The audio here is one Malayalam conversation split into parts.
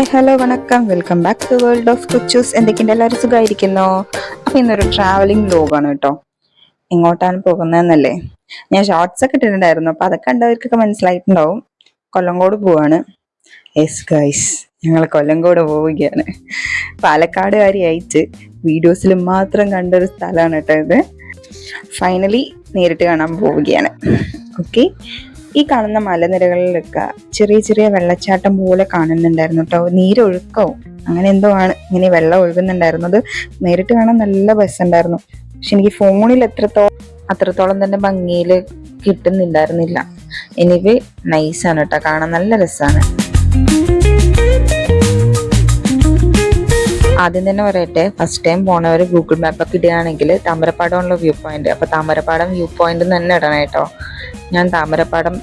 ഹായ് ഹലോ വണക്കം. Welcome back to world of കുച്ചൂസ്. എന്തൊക്കെയുണ്ട്? എല്ലാവരും സുഖമായിരിക്കുന്നോ? അപ്പൊ ഇന്നൊരു ട്രാവലിംഗ് ലോഗാണ് കേട്ടോ. എങ്ങോട്ടാണ് പോകുന്നതെന്നല്ലേ? ഞാൻ ഷോർട്സ് ഒക്കെ ഇട്ടിട്ടുണ്ടായിരുന്നു. അപ്പൊ അതൊക്കെ കണ്ടവർക്കൊക്കെ മനസ്സിലായിട്ടുണ്ടാവും. കൊല്ലങ്കോട് പോവാണ്. എസ് ഗൈസ് ഞങ്ങൾ കൊല്ലങ്കോട് പോവുകയാണ്. പാലക്കാടുകാരിയായിട്ട് വീഡിയോസിൽ മാത്രം കണ്ടൊരു സ്ഥലമാണ് കേട്ടോ ഇത്. ഫൈനലി നേരിട്ട് കാണാൻ പോവുകയാണ്. ഓക്കെ ഈ കാണുന്ന മലനിരകളിലൊക്കെ ചെറിയ ചെറിയ വെള്ളച്ചാട്ടം പോലെ കാണുന്നുണ്ടായിരുന്നു കേട്ടോ. നീരൊഴുക്കോ അങ്ങനെ എന്തോ ആണ് ഇങ്ങനെ വെള്ളം ഒഴുകുന്നുണ്ടായിരുന്നത് നേരിട്ട് കാണാൻ നല്ല ബസ്സുണ്ടായിരുന്നു പക്ഷെ എനിക്ക് ഫോണിൽ എത്രത്തോളം അത്രത്തോളം തന്നെ ഭംഗിയിൽ കിട്ടുന്നുണ്ടായിരുന്നില്ല. എനിവേ നൈസാണ് കേട്ടോ. കാണാൻ നല്ല രസമാണ്. ആദ്യം തന്നെ പറയട്ടെ ഫസ്റ്റ് ടൈം പോണവർ ഗൂഗിൾ മാപ്പൊക്കെ ഇടുകയാണെങ്കിൽ താമരപ്പാടമുള്ള വ്യൂ പോയിന്റ് അപ്പൊ താമരപ്പാടം വ്യൂ പോയിന്റ് തന്നെ ഇടണം കേട്ടോ. ഞാൻ താമരപ്പാടം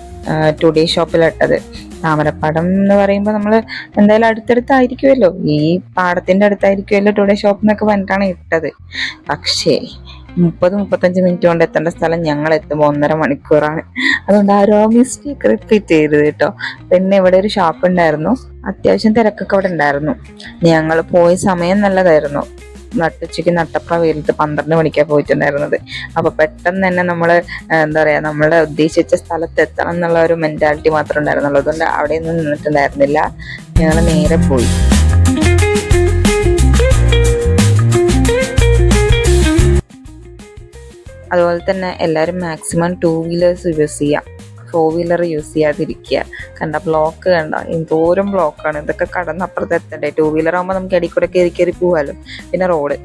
ടുഡേ ഷോപ്പിലിട്ടത് താമരപ്പാടം എന്ന് പറയുമ്പോൾ നമ്മൾ എന്തായാലും അടുത്തടുത്തായിരിക്കുമല്ലോ ഈ പാടത്തിന്റെ അടുത്തായിരിക്കുമല്ലോ ടുഡേ ഷോപ്പ് എന്നൊക്കെ പറഞ്ഞിട്ടാണ് ഇട്ടത്. പക്ഷേ മുപ്പത് മുപ്പത്തഞ്ച് മിനിറ്റ് കൊണ്ട് എത്തേണ്ട സ്ഥലം ഞങ്ങൾ എത്തുമ്പോൾ ഒന്നര മണിക്കൂറാണ്. അതുകൊണ്ട് ആ ആരോ മിസ്റ്റേക്ക് റിപ്പീറ്റ് ചെയ്തു കേട്ടോ. പിന്നെ ഇവിടെ ഒരു ഷോപ്പ് ഉണ്ടായിരുന്നു. അത്യാവശ്യം തിരക്കൊക്കെ അവിടെ ഉണ്ടായിരുന്നു. ഞങ്ങൾ പോയ സമയം നല്ലതായിരുന്നു. നട്ടുച്ചയ്ക്ക് നട്ടപ്ര വെയിലത്ത് പന്ത്രണ്ട് മണിക്കാണ് പോയിട്ടുണ്ടായിരുന്നത്. അപ്പൊ പെട്ടെന്ന് തന്നെ നമ്മൾ എന്താ പറയാ നമ്മളെ ഉദ്ദേശിച്ച സ്ഥലത്ത് എത്തണം എന്നുള്ള ഒരു മെന്റാലിറ്റി മാത്രം ഉണ്ടായിരുന്നുള്ളൂ. അതുകൊണ്ട് അവിടെ ഒന്നും നിന്നിട്ടുണ്ടായിരുന്നില്ല. ഞങ്ങൾ നേരെ പോയി. അതുപോലെ തന്നെ എല്ലാവരും മാക്സിമം ടൂ വീലേഴ്സ് യൂസ് ചെയ്യാം. ഫോർ വീലർ യൂസ് ചെയ്യാതിരിക്കുക. കണ്ട ബ്ലോക്ക് കണ്ട? എന്തോരം ബ്ലോക്കാണ് ഇതൊക്കെ കടന്ന് അപ്പുറത്ത് എത്തണ്ടേ? ടൂ വീലർ ആകുമ്പോൾ നമുക്ക് ഇടയ്ക്കൂടെ കൂടെ കയറി കയറി പോകാമല്ലോ പിന്നെ റോഡ്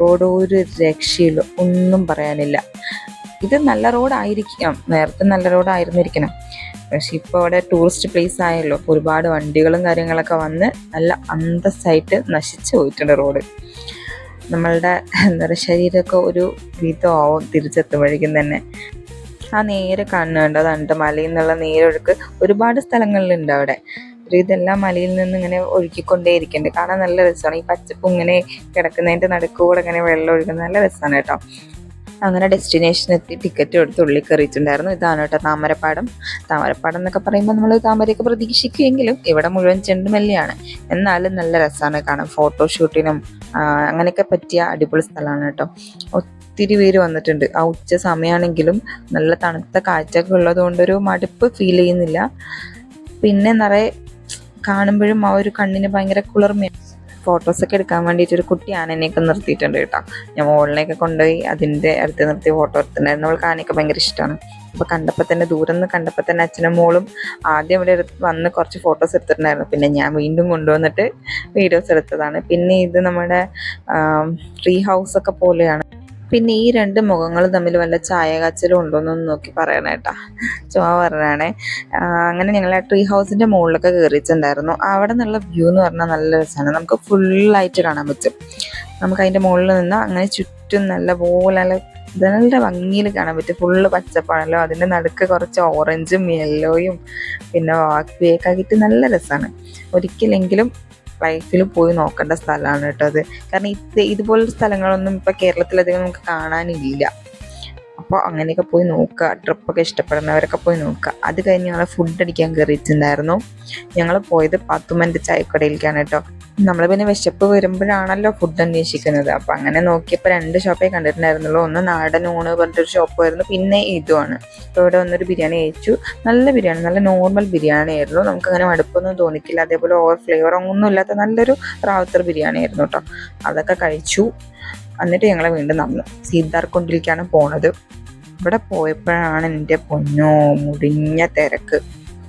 റോഡ് ഒരു രക്ഷയില്ല. ഒന്നും പറയാനില്ല. ഇത് നല്ല റോഡായിരിക്കാം നേരത്തെ നല്ല റോഡായിരുന്നിരിക്കണം പക്ഷെ ഇപ്പോൾ അവിടെ ടൂറിസ്റ്റ് പ്ലേസ് ആയല്ലോ. അപ്പോൾ ഒരുപാട് വണ്ടികളും കാര്യങ്ങളൊക്കെ വന്ന് നല്ല അന്തസ്സായിട്ട് നശിച്ചു പോയിട്ടുണ്ട് റോഡ് നമ്മളുടെ എന്താ പറയുക ശരീരമൊക്കെ ഒരു വിധമാവും തിരിച്ചെത്തുമ്പോഴേക്കും തന്നെ. ആ നേരെ കാണുന്നുണ്ട്. അതാണ് മലയിൽ നിന്നുള്ള നേരൊഴുക്ക് ഒരുപാട് സ്ഥലങ്ങളിലുണ്ട് അവിടെ. ഇതെല്ലാം മലയിൽ നിന്ന് ഇങ്ങനെ ഒഴുക്കിക്കൊണ്ടേയിരിക്കുന്നുണ്ട് കാണാൻ നല്ല രസമാണ് ഈ പച്ചപ്പ് ഇങ്ങനെ കിടക്കുന്നതിന്റെ നടുക്കൂടെ ഇങ്ങനെ വെള്ളം ഒഴുകുന്നത് നല്ല രസമാണ് കേട്ടോ. അങ്ങനെ ഡെസ്റ്റിനേഷൻ എത്തി ടിക്കറ്റ് എടുത്ത് ഉള്ളിൽ കയറിയിട്ടുണ്ടായിരുന്നു. ഇതാണ് കേട്ടോ താമരപ്പാടം. താമരപ്പാടം എന്നൊക്കെ പറയുമ്പോൾ നമ്മൾ താമരയൊക്കെ പ്രതീക്ഷിക്കുമെങ്കിലും ഇവിടെ മുഴുവൻ ചെണ്ടുമല്ലിയാണ്. എന്നാലും നല്ല രസമാണ് കാണാൻ. ഫോട്ടോഷൂട്ടിനും അങ്ങനെയൊക്കെ പറ്റിയ അടിപൊളി സ്ഥലമാണ് കേട്ടോ. ഒത്തിരി പേര് വന്നിട്ടുണ്ട്. ആ ഉച്ച സമയമാണെങ്കിലും നല്ല തണുത്ത കാറ്റൊക്കെ ഉള്ളതുകൊണ്ട് ഒരു മടുപ്പ് ഫീൽ ചെയ്യുന്നില്ല. പിന്നെ നിറയെ കാണുമ്പോഴും ആ ഒരു കണ്ണിന് ഭയങ്കര കുളിർമയാണ് ഫോട്ടോസൊക്കെ എടുക്കാൻ വേണ്ടിയിട്ട് ഒരു കുട്ടി ആനനെയൊക്കെ നിർത്തിയിട്ടുണ്ട് കേട്ടോ. ഞാൻ മോളിനെയൊക്കെ കൊണ്ടുപോയി അതിന്റെ അടുത്ത് നിർത്തി ഫോട്ടോ എടുത്തിട്ടുണ്ടായിരുന്നു. അവൾക്ക് ആനയൊക്കെ ഭയങ്കര ഇഷ്ടമാണ് അപ്പോൾ കണ്ടപ്പോൾ തന്നെ ദൂരം നിന്ന് കണ്ടപ്പോൾ തന്നെ അച്ഛനും മോളും ആദ്യം ഇവിടെ വന്ന് കുറച്ച് ഫോട്ടോസ് എടുത്തിട്ടുണ്ടായിരുന്നു. പിന്നെ ഞാൻ വീണ്ടും കൊണ്ടുവന്നിട്ട് വീഡിയോസ് എടുത്തതാണ്. പിന്നെ ഇത് നമ്മുടെ ട്രീ ഹൗസൊക്കെ പോലെയാണ്. പിന്നെ ഈ രണ്ട് മുഖങ്ങൾ തമ്മിൽ വല്ല ചായ കാച്ചലും ഉണ്ടോ നോക്കി പറയണേ കേട്ടാ. ചുമ പറഞ്ഞാണേ അങ്ങനെ ഞങ്ങൾ ആ ട്രീ ഹൗസിന്റെ മുകളിലൊക്കെ കയറിയിട്ടുണ്ടായിരുന്നു അവിടെ നിന്നുള്ള വ്യൂ എന്ന് പറഞ്ഞാൽ നല്ല രസമാണ് നമുക്ക് ഫുള്ളായിട്ട് കാണാൻ പറ്റും. നമുക്ക് അതിന്റെ മുകളിൽ നിന്ന് അങ്ങനെ ചുറ്റും നല്ല പോലെ നല്ല നല്ല ഭംഗിയിൽ കാണാൻ പറ്റും. ഫുള്ള് പച്ചപ്പാണല്ലോ. അതിന്റെ നടുക്ക് കുറച്ച് ഓറഞ്ചും യെല്ലോയും പിന്നെ വാക്ക് വേക്കാക്കിയിട്ട് നല്ല രസമാണ് ഒരിക്കലെങ്കിലും ലൈഫിൽ പോയി നോക്കേണ്ട സ്ഥലമാണ് കേട്ടോ അത്. കാരണം ഇത് ഇതുപോലുള്ള സ്ഥലങ്ങളൊന്നും ഇപ്പൊ കേരളത്തിലധികം നമുക്ക് കാണാനില്ല. അപ്പോൾ അങ്ങനെയൊക്കെ പോയി നോക്കുക. ട്രിപ്പൊക്കെ ഇഷ്ടപ്പെടുന്നവരൊക്കെ പോയി നോക്കുക. അത് കഴിഞ്ഞ് ഞങ്ങൾ ഫുഡ് അടിക്കാൻ കയറിയിട്ടുണ്ടായിരുന്നു ഞങ്ങൾ പോയത് പത്തുമന്റെ ചായക്കടയിലേക്കാണ് കേട്ടോ. നമ്മൾ പിന്നെ വിശപ്പ് വരുമ്പോഴാണല്ലോ ഫുഡ് അന്വേഷിക്കുന്നത്. അപ്പം അങ്ങനെ നോക്കിയപ്പോൾ രണ്ട് ഷോപ്പേ കണ്ടിട്ടുണ്ടായിരുന്നുള്ളൂ. ഒന്ന് നാടൻ ഊണ് പറഞ്ഞിട്ടൊരു ഷോപ്പ് ആയിരുന്നു. പിന്നെ ഇതുമാണ്. അപ്പോൾ ഇവിടെ വന്നൊരു ബിരിയാണി കഴിച്ചു. നല്ല ബിരിയാണി നല്ല നോർമൽ ബിരിയാണി ആയിരുന്നു. നമുക്ക് അങ്ങനെ മടുപ്പൊന്നും തോന്നിക്കില്ല അതേപോലെ ഓവർ ഫ്ലേവർ ഒന്നും ഇല്ലാത്ത നല്ലൊരു റാവത്തർ ബിരിയാണി ആയിരുന്നു കേട്ടോ. അതൊക്കെ കഴിച്ചു. എന്നിട്ട് ഞങ്ങൾ വീണ്ടും നടന്നു. സീതാർകുണ്ടിലേക്കാണ് പോണത്. ഇവിടെ പോയപ്പോഴാണ് എന്റെ പൊന്നോ മുടിഞ്ഞ തിരക്ക്.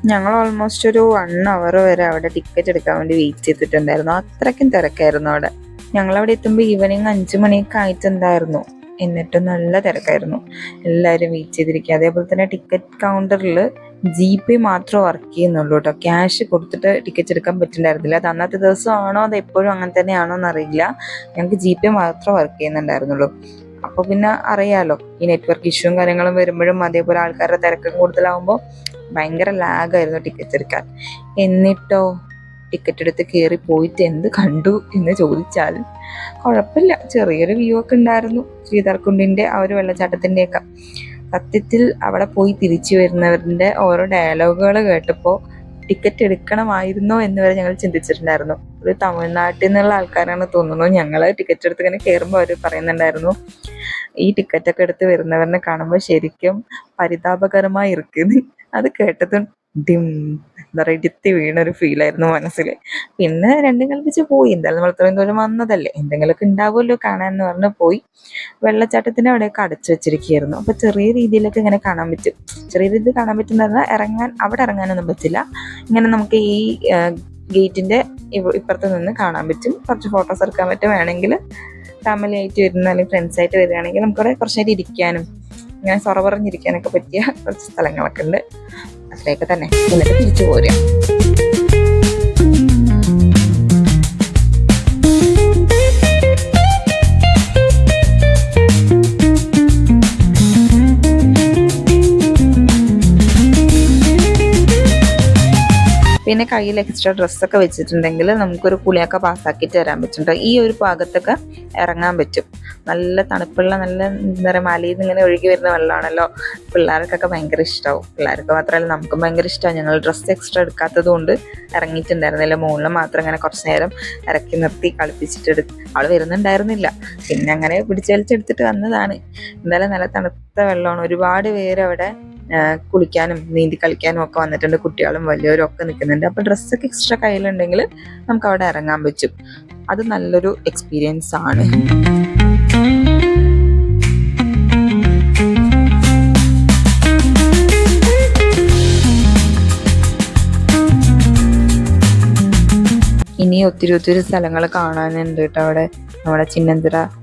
ഞങ്ങൾ ഓൾമോസ്റ്റ് ഒരു വൺ അവർ വരെ അവിടെ ടിക്കറ്റ് എടുക്കാൻ വേണ്ടി വെയിറ്റ് ചെയ്തിട്ടുണ്ടായിരുന്നു. അത്രയ്ക്കും തിരക്കായിരുന്നു അവിടെ. ഞങ്ങൾ അവിടെ എത്തുമ്പോൾ ഈവനിങ് അഞ്ചു മണിയൊക്കെ ആയിട്ടുണ്ടായിരുന്നു. എന്നിട്ടും നല്ല തിരക്കായിരുന്നു. എല്ലാവരും വെയിറ്റ് ചെയ്തിരിക്കുക. അതേപോലെ തന്നെ ടിക്കറ്റ് കൗണ്ടറിൽ ജി പേ മാത്രം വർക്ക് ചെയ്യുന്നുള്ളൂ കേട്ടോ. ക്യാഷ് കൊടുത്തിട്ട് ടിക്കറ്റ് എടുക്കാൻ പറ്റുന്നുണ്ടായിരുന്നില്ല അത് അന്നത്തെ ദിവസമാണോ അത് എപ്പോഴും അങ്ങനെ തന്നെയാണോ എന്നറിയില്ല. ഞങ്ങൾക്ക് ജി പേ മാത്രം വർക്ക് ചെയ്യുന്നുണ്ടായിരുന്നുള്ളൂ. അപ്പോൾ പിന്നെ അറിയാലോ ഈ നെറ്റ്വർക്ക് ഇഷ്യൂവും കാര്യങ്ങളും വരുമ്പോഴും അതേപോലെ ആൾക്കാരുടെ തിരക്കും കൂടുതലാവുമ്പോൾ ഭയങ്കര ലാഗായിരുന്നു ടിക്കറ്റ് എടുക്കാൻ. എന്നിട്ടോ ടിക്കറ്റ് എടുത്ത് കയറി പോയിട്ട് എന്ത് കണ്ടു എന്ന് ചോദിച്ചാൽ കുഴപ്പമില്ല. ചെറിയൊരു വ്യൂ ഒക്കെ ഉണ്ടായിരുന്നു. ശ്രീധർകുണ്ടിന്റെ ആ ഒരു വെള്ളച്ചാട്ടത്തിന്റെയൊക്കെ സത്യത്തിൽ അവിടെ പോയി തിരിച്ചു വരുന്നവരുടെ ഓരോ ഡയലോഗുകൾ കേട്ടപ്പോൾ ടിക്കറ്റ് എടുക്കണമായിരുന്നോ എന്ന് വരെ ഞങ്ങൾ ചിന്തിച്ചിട്ടുണ്ടായിരുന്നു. ഒരു തമിഴ്നാട്ടിൽ നിന്നുള്ള ആൾക്കാരാണ് തോന്നുന്നു. ഞങ്ങൾ ടിക്കറ്റ് എടുത്ത് ഇങ്ങനെ കയറുമ്പോൾ അവർ പറയുന്നുണ്ടായിരുന്നു ഈ ടിക്കറ്റൊക്കെ എടുത്ത് വരുന്നവരെ കാണുമ്പോൾ ശരിക്കും പരിതാപകരമായി ഇരിക്കുന്നു അത് കേട്ടതും ഡിം. എന്താ പറയുക ഇടുത്തി വീണൊരു ഫീലായിരുന്നു മനസ്സിൽ. പിന്നെ രണ്ടും കൽപ്പിച്ച് പോയി. എന്തായാലും നമ്മൾ ഇത്രയും ദൂരം വന്നതല്ലേ. എന്തെങ്കിലുമൊക്കെ ഉണ്ടാവുമല്ലോ കാണാൻ എന്ന് പറഞ്ഞ് പോയി. വെള്ളച്ചാട്ടത്തിന്റെ അവിടെയൊക്കെ അടച്ചു വെച്ചിരിക്കുകയായിരുന്നു. അപ്പോൾ ചെറിയ രീതിയിലൊക്കെ ഇങ്ങനെ കാണാൻ പറ്റും. ചെറിയ രീതിയിൽ കാണാൻ പറ്റുന്ന പറഞ്ഞാൽ ഇറങ്ങാൻ അവിടെ ഇറങ്ങാനൊന്നും പറ്റില്ല. ഇങ്ങനെ നമുക്ക് ഈ ഗേറ്റിന്റെ ഇപ്പുറത്ത് നിന്ന് കാണാൻ പറ്റും. കുറച്ച് ഫോട്ടോസ് എടുക്കാൻ പറ്റും. വേണമെങ്കിൽ ഫാമിലി ആയിട്ട് വരുന്ന അല്ലെങ്കിൽ ഫ്രണ്ട്സ് ആയിട്ട് വരികയാണെങ്കിൽ നമുക്കവിടെ കുറച്ച് നേരം ഇരിക്കാനും ഇങ്ങനെ സൊറ പറഞ്ഞിരിക്കാനൊക്കെ പറ്റിയ കുറച്ച് സ്ഥലങ്ങളൊക്കെ ഉണ്ട്. അത്രയൊക്കെ തന്നെ. എന്നിട്ട് തിരിച്ചു പോരുക. പിന്നെ കയ്യിൽ എക്സ്ട്രാ ഡ്രസ്സൊക്കെ വെച്ചിട്ടുണ്ടെങ്കിൽ നമുക്കൊരു കുളിയൊക്കെ പാസ്സാക്കിയിട്ട് വരാൻ പറ്റും ഈ ഒരു ഭാഗത്തൊക്കെ ഇറങ്ങാൻ പറ്റും. നല്ല തണുപ്പുള്ള നല്ല എന്താ പറയുക മലയിൽ നിന്ന് ഇങ്ങനെ ഒഴുകി വരുന്ന വെള്ളമാണല്ലോ. പിള്ളേർക്കൊക്കെ ഭയങ്കര ഇഷ്ടമാവും പിള്ളേർക്ക് മാത്രമല്ല നമുക്കും ഭയങ്കര ഇഷ്ടമാണ് ഞങ്ങൾ ഡ്രസ്സ് എക്സ്ട്രാ എടുക്കാത്തത് കൊണ്ട് ഇറങ്ങിയിട്ടുണ്ടായിരുന്നില്ല. മുകളിൽ മാത്രം അങ്ങനെ കുറച്ച് നേരം ഇറക്കി നിർത്തി കളിപ്പിച്ചിട്ട് എടുത്ത് അവൾ വരുന്നുണ്ടായിരുന്നില്ല. പിന്നെ അങ്ങനെ പിടിച്ചലിച്ചെടുത്തിട്ട് വന്നതാണ്. എന്തായാലും നല്ല തണുത്ത വെള്ളമാണ്. ഒരുപാട് പേര് അവിടെ കുളിക്കാനും നീന്തി കളിക്കാനും ഒക്കെ വന്നിട്ടുണ്ട് കുട്ടികളും വലിയവരും ഒക്കെ നിൽക്കുന്നുണ്ട്. അപ്പോൾ ഡ്രസ്സൊക്കെ എക്സ്ട്രാ കയ്യിലുണ്ടെങ്കിൽ നമുക്ക് അവിടെ ഇറങ്ങാൻ പറ്റും. അത് നല്ലൊരു എക്സ്പീരിയൻസ് ആണ്. ഇനി ഒത്തിരി ഒത്തിരി സ്ഥലങ്ങൾ കാണാനുണ്ട് കേട്ടോ അവിടെ. നമ്മുടെ സ-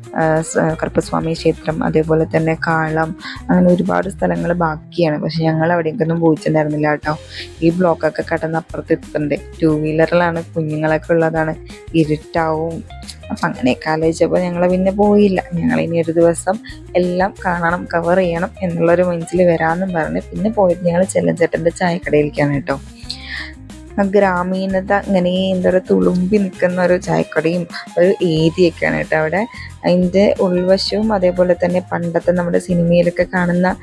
കറുപ്പസ്വാമി ക്ഷേത്രം അതേപോലെ തന്നെ കാളം അങ്ങനെ ഒരുപാട് സ്ഥലങ്ങൾ ബാക്കിയാണ്. പക്ഷെ ഞങ്ങൾ അവിടേക്കൊന്നും പോയിട്ടുണ്ടായിരുന്നില്ല കേട്ടോ. ഈ ബ്ലോക്കൊക്കെ കടന്ന് അപ്പുറത്ത് എത്തുന്നുണ്ട് ടൂ വീലറിലാണ് കുഞ്ഞുങ്ങളൊക്കെ ഉള്ളതാണ്. ഇരുട്ടാവും. അപ്പം അങ്ങനെയൊക്കെ ആലോചിച്ചപ്പോൾ ഞങ്ങൾ പിന്നെ പോയില്ല. ഞങ്ങൾ ഇനി ഒരു ദിവസം എല്ലാം കാണണം കവർ ചെയ്യണം എന്നുള്ളൊരു മനസ്സിൽ വരാമെന്നും പറഞ്ഞ് പിന്നെ പോയിട്ട് ഞങ്ങൾ ചെല്ലഞ്ചേട്ടന്റെ ചായക്കടയിലേക്കാണ് കേട്ടോ. ഗ്രാമീണത ഇങ്ങനെ എന്താ പറയുക തുളുമ്പി നിൽക്കുന്ന ഒരു ചായക്കടയും ഒരു ഏരിയൊക്കെയാണ് കേട്ടോ അവിടെ. അതിന്റെ ഉൾവശവും അതേപോലെ തന്നെ പണ്ടത്തെ നമ്മുടെ സിനിമയിലൊക്കെ കാണുന്ന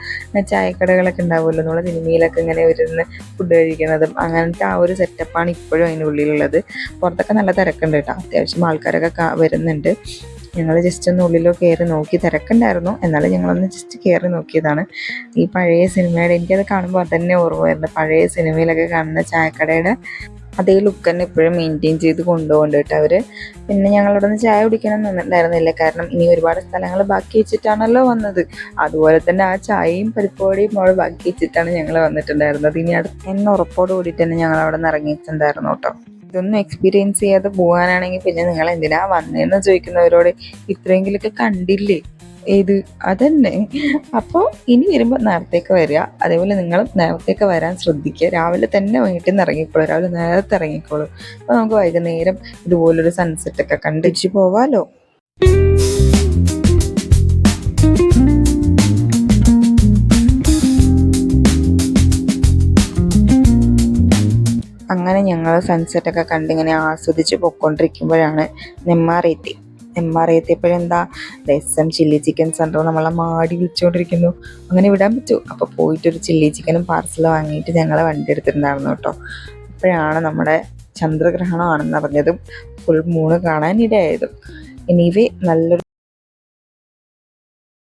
ചായക്കടകളൊക്കെ ഉണ്ടാവുമല്ലോ. നമ്മുടെ സിനിമയിലൊക്കെ ഇങ്ങനെ വരുന്ന ഫുഡ് കഴിക്കുന്നതും അങ്ങനത്തെ ആ ഒരു സെറ്റപ്പാണ് ഇപ്പോഴും അതിന്റെ ഉള്ളിലുള്ളത് പുറത്തൊക്കെ നല്ല തിരക്കുണ്ട് കേട്ടോ. അത്യാവശ്യം ആൾക്കാരൊക്കെ വരുന്നുണ്ട്. ഞങ്ങൾ ജസ്റ്റ് ഒന്ന് ഉള്ളിലോ കയറി നോക്കി തിരക്കുണ്ടായിരുന്നു. എന്നാലും ഞങ്ങളൊന്ന് ജസ്റ്റ് കയറി നോക്കിയതാണ്. ഈ പഴയ സിനിമയുടെ എനിക്കത് കാണുമ്പോൾ അതന്നെ ഓർമ്മ വരുന്നത്. പഴയ സിനിമയിലൊക്കെ കാണുന്ന ചായക്കടയുടെ അതേ ലുക്ക് തന്നെ ഇപ്പോഴും മെയിന്റെയിൻ ചെയ്ത് കൊണ്ടുപോകുന്നുണ്ട് അവർ പിന്നെ ഞങ്ങളോട് നിന്ന് ചായ കുടിക്കണം എന്നുണ്ടായിരുന്നില്ല കാരണം ഇനി ഒരുപാട് സ്ഥലങ്ങൾ ബാക്കി വെച്ചിട്ടാണല്ലോ വന്നത്. അതുപോലെ തന്നെ ആ ചായയും പരിപ്പോടിയും അവിടെ ബാക്കി വെച്ചിട്ടാണ് ഞങ്ങൾ വന്നിട്ടുണ്ടായിരുന്നത്. ഇനി അടുത്ത് എന്നെ ഉറപ്പോട് കൂടിയിട്ട് തന്നെ ഞങ്ങൾ അവിടെ നിന്ന് ഇറങ്ങിയിട്ടുണ്ടായിരുന്നു കേട്ടോ. ഇതൊന്നും എക്സ്പീരിയൻസ് ചെയ്യാതെ പോകാനാണെങ്കിൽ പിന്നെ നിങ്ങൾ എന്തിനാ വന്നതെന്ന് ചോദിക്കുന്നവരോട് ഇത്രയെങ്കിലൊക്കെ കണ്ടില്ലേ? ഏത്? അതന്നെ. അപ്പോൾ ഇനി വരുമ്പോൾ നേരത്തേക്ക് വരിക. അതേപോലെ നിങ്ങൾ നേരത്തേക്ക് വരാൻ ശ്രദ്ധിക്കുക. രാവിലെ തന്നെ വീട്ടിൽ നിന്ന് ഇറങ്ങിക്കോളൂ. രാവിലെ നേരത്തെ ഇറങ്ങിക്കോളൂ. അപ്പോൾ നമുക്ക് വൈകുന്നേരം ഇതുപോലൊരു സൺസെറ്റൊക്കെ കണ്ടിച്ച് പോവാലോ. അങ്ങനെ ഞങ്ങൾ സൺസെറ്റൊക്കെ കണ്ടിങ്ങനെ കണ്ട് ആസ്വദിച്ച് പൊയ്ക്കൊണ്ടിരിക്കുമ്പോഴാണ് നെമ്മാർ എത്തിയപ്പോഴെന്താ? രസം ചില്ലി ചിക്കൻ സെന്റർ നമ്മളെ മാടി വിളിച്ചുകൊണ്ടിരിക്കുന്നു അങ്ങനെ വിടാൻ പറ്റൂ. അപ്പോൾ പോയിട്ടൊരു ചില്ലി ചിക്കനും പാർസൽ വാങ്ങിയിട്ട് ഞങ്ങൾ വണ്ടി എടുത്തിട്ടുണ്ടായിരുന്നു കേട്ടോ. അപ്പോഴാണ് നമ്മുടെ ചന്ദ്രഗ്രഹണമാണെന്ന് പറഞ്ഞതും ഫുൾ മൂണ് കാണാൻ ഇടയായതും എനിവേ നല്ലൊരു